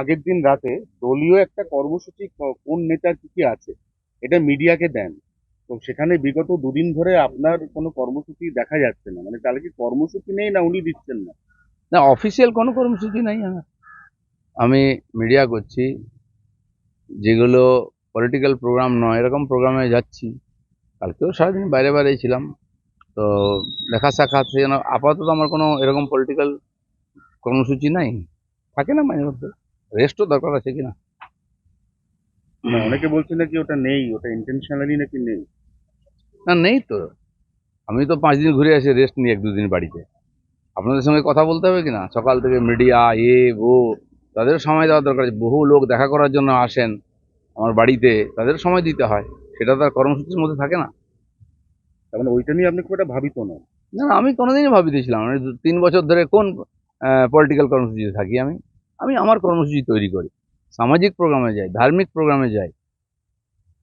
আগের দিন রাতে দলীয় একটা কর্মসূচি কোন নেতার কি কি আছে এটা মিডিয়াকে দেন। তো সেখানে বিগত দুদিন ধরে আপনার কোনো কর্মসূচি দেখা যাচ্ছে না। মানে তাহলে কি কর্মসূচি নেই না উনি দিচ্ছেন না? না অফিসিয়াল কোনো কর্মসূচি নাই আমার। আমি মিডিয়া করছি যেগুলো পলিটিক্যাল প্রোগ্রাম নয় এরকম প্রোগ্রামে যাচ্ছি। কালকেও সারাদিন বাইরে বাইরে ছিলাম। তো দেখা সাক্ষাৎ যেন আপাতত আমার কোনো এরকম পলিটিক্যাল কর্মসূচি নাই। থাকে না মাঝে মধ্যে। রেস্টও দরকার আছে কিনা? না অনেকে বলছেন নাকি ওটা নেই ওটা ইন্টেনশনালি নাকি নেই। না নেই তো। আমি তো পাঁচ দিন ঘুরে আসি রেস্ট নিয়ে এক দুদিন বাড়িতে। আপনাদের সঙ্গে কথা বলতে হবে কিনা? সকাল থেকে মিডিয়া এ ও তাদের সময় দেওয়া দরকার বহু লোক দেখা করার জন্য আসেন আমার বাড়িতে তাদের সময় দিতে হয়। সেটা তার কর্মসূচির মধ্যে থাকে না। তার মানে ওইটা নিয়ে আপনি খুব একটা ভাবিত না না, আমি কোনোদিনই ভাবিতেছিলাম। আমি তিন বছর ধরে কোন পলিটিক্যাল কর্মসূচিতে থাকি আমি? আমি আমার কর্মসূচি তৈরি করি। সামাজিক প্রোগ্রামে যাই ধার্মিক প্রোগ্রামে যাই।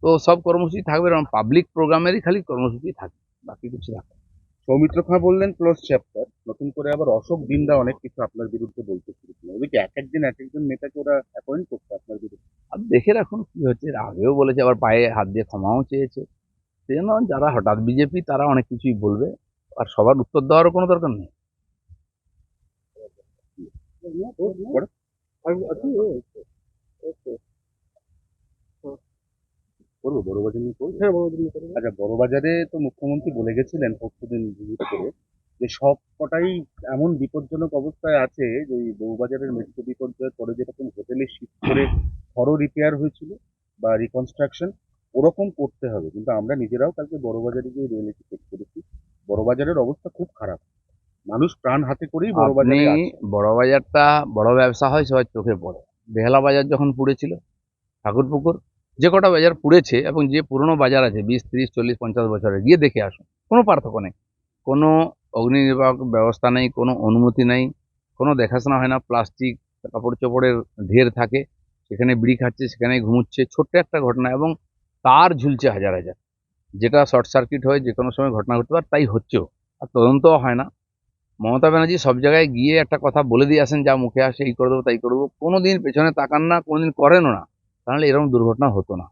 তো সব কর্মসূচি থাকবে এবং পাবলিক প্রোগ্রামেরই খালি কর্মসূচি থাকে বাকি কিছু থাকে না। সৌমিত্র খাঁ বললেন ক্লোজ চ্যাপ্টার নতুন করে আবার অশোক দিনদা অনেক কিছু আপনার বিরুদ্ধে বলতে শুরু ওদিকে এক একদিন এক একজন নেতাকে ওরা অ্যাপয়েন্ট করছে আপনার বিরুদ্ধে। আর দেখে রাখুন কি হচ্ছে এর আগেও বলেছে আবার পায়ে হাত দিয়ে ক্ষমাও চেয়েছে। সেই জন্য যারা হঠাৎ বিজেপি তারা অনেক কিছুই বলবে আর সবার উত্তর দেওয়ারও কোনো দরকার নেই। করব বড় বাজার নিয়ে করব? হ্যাঁ বড় বাজার করব। আচ্ছা বড় বাজারে তো মুখ্যমন্ত্রী বলে গেছিলেন পরশুদিন ভিজিট করে যে সব কটাই এমন বিপজ্জনক অবস্থায় আছে যে ওই বউবাজারের মেট্রো বিপর্যয়ের পরে যেরকম হোটেলে শিফট করে ঘরও রিপেয়ার হয়েছিল বা রিকনস্ট্রাকশন ওরকম করতে হবে। কিন্তু আমরা নিজেরাও কালকে বড়বাজারে গিয়ে রিয়েলিটি চেক করেছি। বড়বাজারের অবস্থা খুব খারাপ। মানুষ প্রাণ হাতে করেই বড় আপনি আছে। বড় বাজারটা বড় ব্যবসা হয় সবার চোখে পড়ে। বেহালা বাজার যখন পুড়েছিল ঠাকুরপুকুর যে কটা বাজার পুড়েছে এবং যে পুরনো বাজার আছে বিশ তিরিশ চল্লিশ পঞ্চাশ বছরে গিয়ে দেখে আসুন। কোনো পার্থক্য নেই। কোনো অগ্নি নির্বাহক ব্যবস্থা নেই কোনো অনুমতি নেই কোনো দেখাশোনা হয় না। প্লাস্টিক কাপড় চোপড়ের ঢের থাকে সেখানে বিড়ি খাচ্ছে সেখানে ঘুমুচ্ছে। ছোট্ট একটা ঘটনা এবং তার ঝুলছে হাজার হাজার। যেটা শর্ট সার্কিট হয়ে যে কোনো সময় ঘটনা ঘটতে পারে তাই হচ্ছেও। আর তদন্তও হয় না। মমতা ব্যানার্জি সব জায়গায় গিয়ে একটা কথা বলে দিয়ে আসেন যা মুখে আসে এই করে দেবো তাই করে দেবো। কোনো দিন পেছনে তাকান না কোনোদিন করেনও না। তাহলে এরকম দুর্ঘটনা হতো না।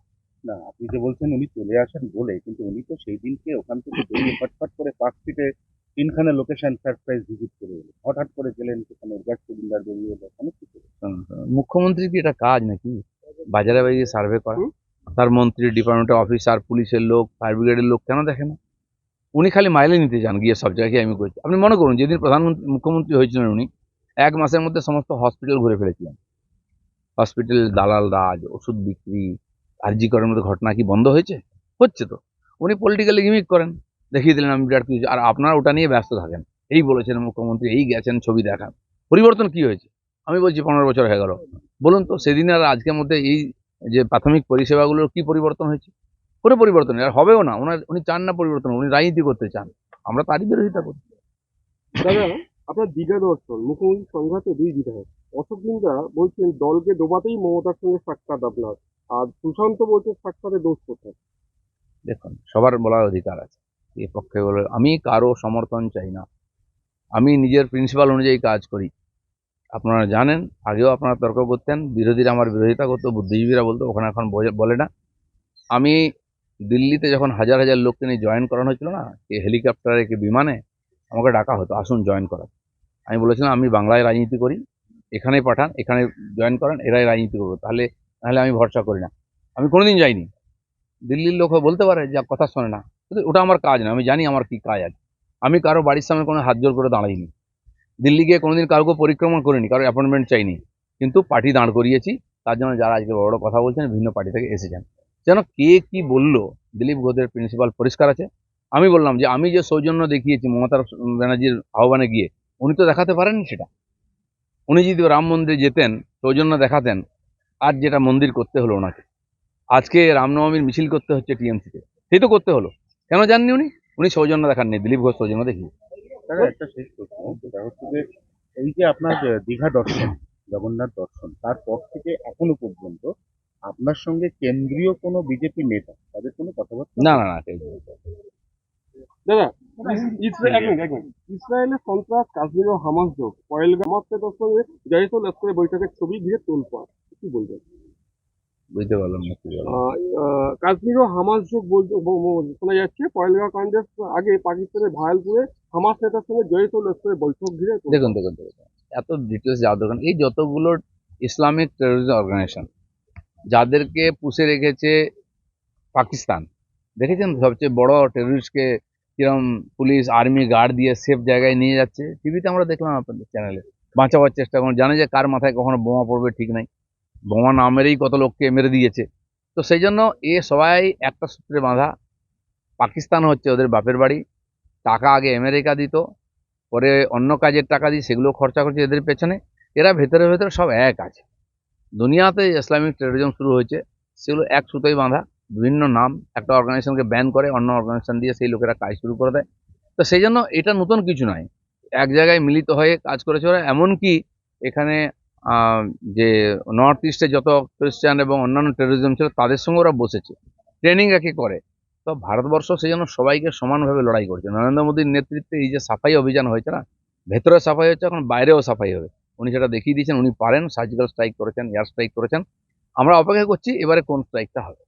না আপনি যে বলছেন উনি চলে আসেন বলে কিন্তু উনি তো সেই দিনকে ওখান থেকে বেরিয়ে ফটফট করে পার্ক স্ট্রিটে তিনখানা লোকেশন সারপ্রাইজ ভিজিট করে এলো হঠাৎ করে গেলেন সেখানে গ্যাস সিলিন্ডার বেরিয়ে এলো অনেক কিছু মুখ্যমন্ত্রীর কি এটা কাজ নাকি? বাজারে বাজারে সার্ভে করা? তার মন্ত্রী ডিপার্টমেন্টের অফিসার পুলিশের লোক ফায়ার ব্রিগেডের লোক কেন দেখে না? উনি খালি মাইলে নিতে যান গিয়ে সব জায়গায় আমি করছি। আপনি মনে করুন, যেদিন প্রধানমন্ত্রী, মুখ্যমন্ত্রী হয়েছিলেন উনি, এক মাসের মধ্যে সমস্ত হসপিটাল ঘুরে ফেলেছিলেন। হসপিটাল দালাল রাজ, ওষুধ বিক্রি, আর্জিকরের মধ্যে ঘটনা কি বন্ধ হয়েছে? হচ্ছে তো। উনি পলিটিক্যালি গিমিক করেন, দেখিয়ে দিলেন, আমি বিরাট কিছু আর আপনারা ওটা নিয়ে ব্যস্ত থাকেন। এই বলেছেন মুখ্যমন্ত্রী, এই গেছেন, ছবি দেখান। পরিবর্তন কি হয়েছে? আমি বলছি পনেরো বছর হয়ে গেল। বলুন তো, সেদিন আর আজকের মধ্যে এই যে প্রাথমিক পরিষেবাগুলোর কি পরিবর্তন হয়েছে? কোনো পরিবর্তন আর হবেও না। ওনার উনি চান না পরিবর্তন উনি রাজনীতি করতে চান। আমরা তারই বিরোধিতা করি। দাদা আপনার দীঘা দর্শন মুখ্যমন্ত্রী সংঘাতে দুই বিধায়ক। অশোক দিনদা বলছেন দলকে ডোবাতেই মমতার সঙ্গে সাক্ষাৎ আপনার। আর সুশান্ত বলছেন সাক্ষাতে দোষ কোথায়? দেখুন সবার বলার অধিকার আছে। এ পক্ষে বলে আমি কারও সমর্থন চাই না। আমি নিজের প্রিন্সিপাল অনুযায়ী কাজ করি। আপনারা জানেন আগেও আপনারা তর্ক করতেন বিরোধীরা আমার বিরোধিতা করতো বুদ্ধিজীবীরা বলতো ওখানে এখন বলে না। আমি দিল্লিতে যখন হাজার হাজার লোককে নিয়ে জয়েন করানো হয়েছিল না কে হেলিকপ্টারে কে বিমানে আমাকে ডাকা হতো, আসুন জয়েন করার। আমি বলেছিলাম, আমি বাংলায় রাজনীতি করি এখানে পাঠান, এখানে জয়েন করেন, এরাই রাজনীতি করব। তাহলে তাহলে আমি ভরসা করি না। আমি কোনোদিন যাইনি। দিল্লির লোক বলতে পারে, যে কথা শোনে না। কিন্তু ওটা আমার কাজ না, আমি জানি আমার কি কাজ আছে। আমি কারও বাড়ির সামনে কোনো হাত জোর করে দাঁড়াইনি। দিল্লি গিয়ে কোনোদিন কাউকে পরিক্রমা করিনি, কারও অ্যাপয়েন্টমেন্ট চাইনি। কিন্তু পার্টি দাঁড় করিয়েছি, তার জন্য যারা আজকে বড় কথা বলছেন বিভিন্ন পার্টি থেকে এসেছেন। যেন কে কি বলল? দিলীপ ঘোষের প্রিন্সিপাল পরিষ্কার আছে? আমি বললাম যে, আমি যে সৌজন্য দেখিয়েছি মমতা ব্যানার্জির আহ্বানে গিয়ে, উনি তো দেখাতে পারেননি সেটা। উনি যদি রাম মন্দিরে যেতেন, সৌজন্য দেখাতেন আর যেটা মন্দির করতে হলো ওনাকে। আজকে রামনবমীর মিছিল করতে হচ্ছে টিএমসিতে। সেই তো করতে হলো। কেন জাননি উনি? উনি সৌজন্য দেখাননি, দিলীপ ঘোষ সৌজন্য দেখিয়ে। এই যে আপনার দীঘা দর্শন, জগন্নাথ দর্শন তারপর থেকে এখনও পর্যন্ত আপনার সঙ্গে কেন্দ্রীয় কোনো বিজেপি নেতা তাদের কোনো কথাবার্তা? না না না দাদা ইসরায়েলের সন্ত্রাস কাশ্মীর ও হামাস যোগ। হামাসের সঙ্গে জয়সল লস্করের বৈঠকের ছবি ঘিরে তোলপাড় কি বলবেন? বুঝতে পারলাম না আহ, আহ, কাশ্মীর ও হামাস যোগ শোনা যাচ্ছে পয়েলগাঁও কাণ্ডের আগে পাকিস্তানের ভায়ালপুরে হামাস নেতার সঙ্গে জয়সল লস্করের বৈঠক ঘিরে দেখুন দেখুন দেখুন। এত ডিটেলস যাওয়া দরকার এই যতগুলো ইসলামিক টেরোরিজম অর্গানাইজেশন যাদেরকে পুষে রেখেছে পাকিস্তান। দেখেছেন? সবচেয়ে বড় টেররিস্টকে কিরম পুলিশ আর্মি গার্ড দিয়ে সেফ জায়গায় নিয়ে যাচ্ছে। টিভিতে আমরা দেখলাম আপনাদের চ্যানেলে বাঁচাবার চেষ্টা করুন। জানে যে কার মাথায় কখনো বোমা পড়বে ঠিক নাই। বোমা না মেরেই কত লোককে মেরে দিয়েছে। তো সেই জন্য এ সবাই একটা সূত্রে বাঁধা। পাকিস্তান হচ্ছে ওদের বাপের বাড়ি। টাকা আগে আমেরিকা দিত। পরে অন্য কাজের টাকা দিয়ে সেগুলো খরচা করছে এদের পেছনে। এরা ভেতরে ভেতরে সব এক আছে। দুনিয়াতে ইসলামিক টেরোরিজম শুরু হয়েছে, সেগুলো এক সুতোই বাঁধা। বিভিন্ন নাম, একটা অর্গানাইজেশনকে ব্যান করে, অন্য অর্গানাইজেশন দিয়ে সেই লোকেরা কাজ শুরু করে দেয়। তো সেই জন্য এটা নতুন কিছু নয়। এক জায়গায় মিলিত হয়ে কাজ করেছে ওরা। এমনকি এখানে যে নর্থ ইস্টে যত খ্রিস্টান এবং অন্যান্য টেরোরিজম ছিল, তাদের সঙ্গে ওরা বসেছে। ট্রেনিং একে করে। তো ভারতবর্ষ সেই জন্য সবাইকে সমানভাবে লড়াই করছে। নরেন্দ্র মোদীর নেতৃত্বে এই যে সাফাই অভিযান হয়েছে না, ভেতরে সাফাই হচ্ছে, এখন বাইরেও সাফাই হবে। উনি সেটা দেখিয়ে দিয়েছেন, উনি পারেন সার্জিক্যাল স্ট্রাইক করেছেন এয়ার স্ট্রাইক করেছেন। আমরা অপেক্ষা করছি, এবারে কোন স্ট্রাইকটা হবে।